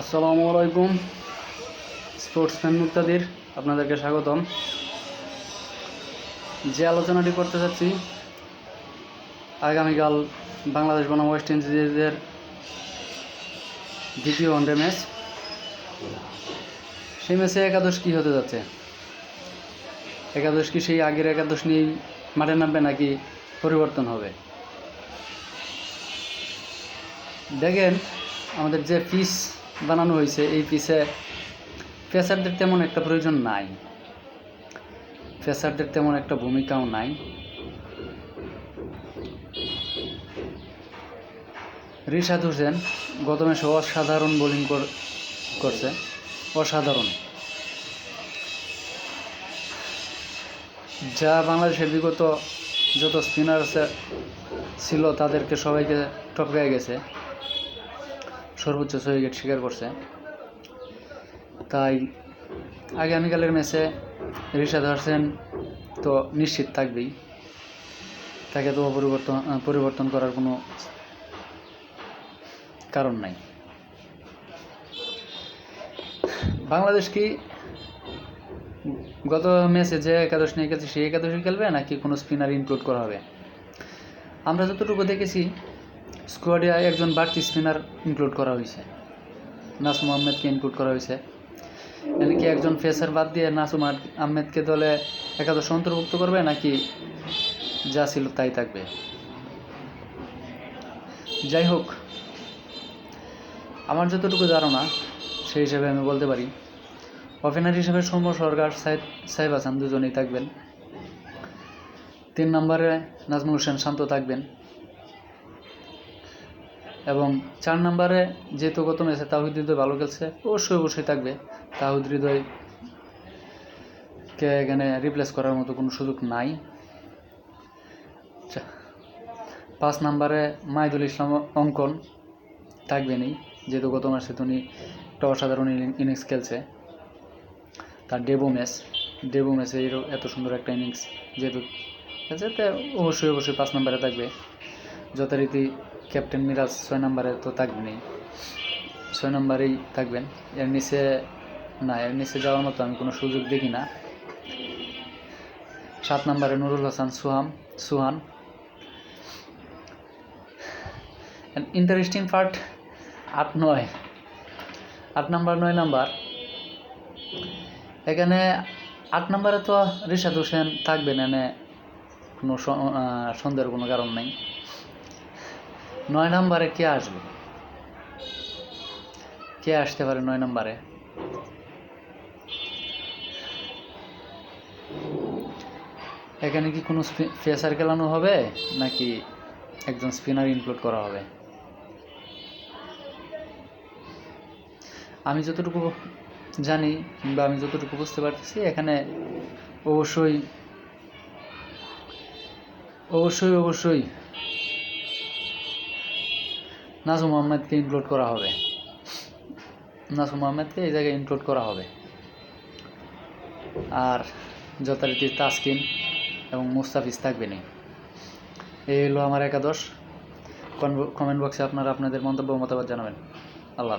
আসসালামু আলাইকুম, স্পোর্টসম্যান মুক্তাদির, আপনাদেরকে স্বাগতম। যে আলোচনাটি করতে চাচ্ছি আগামীকাল বাংলাদেশ বনাম ওয়েস্ট ইন্ডিজের দ্বিতীয় ওয়ানডে ম্যাচ। সেই ম্যাচে একাদশ কী হতে যাচ্ছে? একাদশ কি সেই আগের একাদশ নিয়েই মাঠে নামবে নাকি পরিবর্তন হবে? দেখেন, আমাদের যে পিস বানানো হয়েছে, এই পিসে ফেসারদের তেমন একটা প্রয়োজন নাই। ফেসারদের তেমন একটা ভূমিকাও নাই। রিশাদ হোসেন গত ম্যাচে অসাধারণ বোলিং করছে। অসাধারণ। যা বাংলাদেশের বিগত যত স্পিনার ছিল, তাদেরকে সবাইকে টপকায় গেছে। সর্বোচ্চ ছয় উইকেট শিকার করছে। তাই আগামীকালের ম্যাচে রিশাদ হোসেন তো নিশ্চিত থাকবেই। তাকে তো পরিবর্তন পরিবর্তন করার কোনো কারণ নাই। বাংলাদেশ কি গত ম্যাচে যে একাদশ নিয়ে গেছে, সেই একাদশই খেলবে নাকি কোনো স্পিনার ইনক্লুড করা হবে? আমরা যতটুকু দেখেছি স্কোয়াডে একজন বাড়তি স্পিনার ইনক্লুড করা হয়েছে। নাসুম আহমেদকে ইনক্লুড করা হয়েছে। এমনকি একজন ফেসার বাদ দিয়ে নাসুম আহমেদকে দলে একাদশ অন্তর্ভুক্ত করবে নাকি যা ছিল তাই থাকবে? যাই হোক, আমার যতটুকু ধারণা, সেই হিসাবে আমি বলতে পারি ওপেনার হিসেবে সৌম্য সরকার, সাইদ সাহেব হাসান দুজনেই থাকবেন। তিন নম্বরে নাজমুল হোসেন শান্ত থাকবেন। এবং চার নম্বরে যেহেতু গত ম্যাচে তাহিদ হৃদয় ভালো খেলছে অবশ্যই অবশ্যই থাকবে। তাহিদ হৃদয়কে এখানে রিপ্লেস করার মতো কোনো সুযোগ নাই। আচ্ছা, পাঁচ নম্বরে মাহিদুল ইসলাম অঙ্কন থাকবে থাকবেনই যেহেতু গত মাসে উনি একটা অসাধারণ ইনিংস খেলছে। তার ডেবো ম্যাচ ডেবো ম্যাচে এত সুন্দর একটা ইনিংস যেহেতু খেলছে তো অবশ্যই অবশ্যই পাঁচ নম্বরে থাকবে। যথারীতি ক্যাপ্টেন মিরাজ ছয় নম্বরে তো থাকবেনই। ছয় নম্বরেই থাকবেন। এর নিচে, না, এর নিচে যাওয়ার মতো আমি কোনো সুযোগ দেখি না। সাত নম্বরে নুরুল হাসান সুহাম, সুহান। ইন্টারেস্টিং পার্ট আট নয়। আট নাম্বার, নয় নাম্বার। এখানে আট নম্বরে তো রিশাদ হোসেন থাকবেন, এনে কোনো সন্দেহের কোনো কারণ নেই। নয় নম্বরে কে আসবে? কে আসতে পারে নয় নম্বরে? এখানে কি কোনো ফেসার খেলানো হবে, নাকি একজন স্পিনার ইনক্লুড করা হবে? আমি যতটুকু জানি, কিংবা আমি যতটুকু বুঝতে পারতেছি, এখানে অবশ্যই অবশ্যই অবশ্যই নাজুম মোহাম্মদকে ইনক্লুড করা হবে। নাসু মোহাম্মদকে এই জায়গায় ইনক্লুড করা হবে। আর যথারীতি তাসকিন এবং মুস্তাফিজ থাকবে না এই হলো আমার একাদশ। কমেন্ট বক্সে আপনারা আপনাদের মন্তব্য, মতামত জানাবেন। আল্লাহ